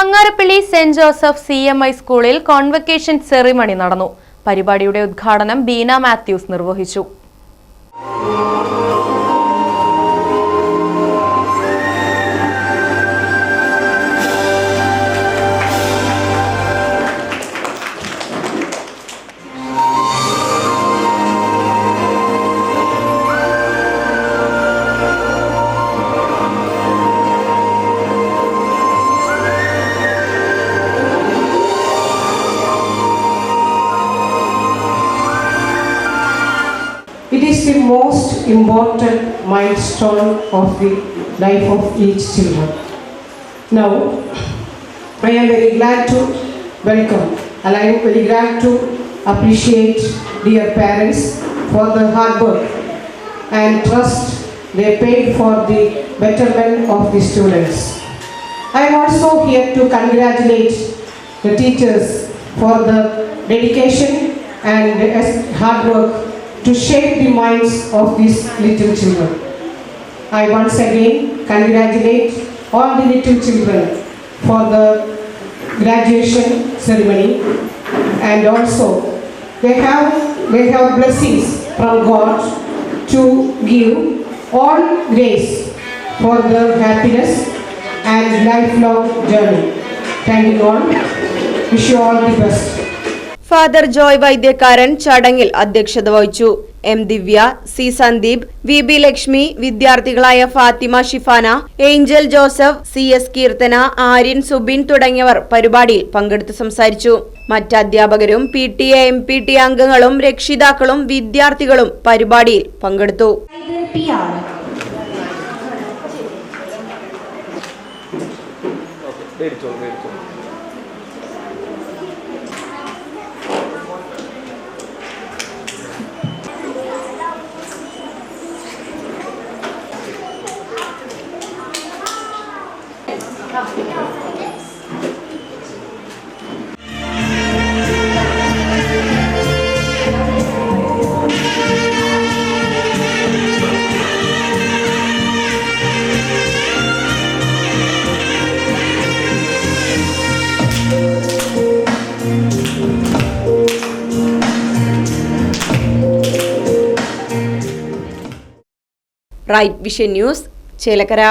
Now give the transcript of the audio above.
Pangarappilly saint Joseph C M I സ്കൂളിൽ convocation ceremony നടന്നു. പരിപാടിയുടെ ഉദ്ഘാടനം ബീന മാത്യൂസ് നിർവഹിച്ചു. Most important milestone of the life of each children. Now, I am very glad to welcome and I am very glad to appreciate dear parents for the hard work and trust they paid for the betterment of the students. I am also here to congratulate the teachers for the dedication and hard work to shape the minds of these little children. I once again congratulate all the little children for the graduation ceremony and also they have they have blessings from God to give all grace for their happiness and lifelong journey. Thank you all. Wish you all the best. Father Joy Vaidyakkaran ചടങ്ങിൽ അധ്യക്ഷത വഹിച്ചു. M Divya C Sandeep V B Lakshmi വിദ്യാർത്ഥികളായ Fathima Shifana Angel Joseph C S Keerthana Aryan Subin തുടങ്ങിയവർ പരിപാടിയിൽ പങ്കെടുത്ത് സംസാരിച്ചു. മറ്റ് അധ്യാപകരും P T A M P T അംഗങ്ങളും രക്ഷിതാക്കളും വിദ്യാർത്ഥികളും പരിപാടിയിൽ പങ്കെടുത്തു. రైట్ విషయ న్యూస్ చీలకరా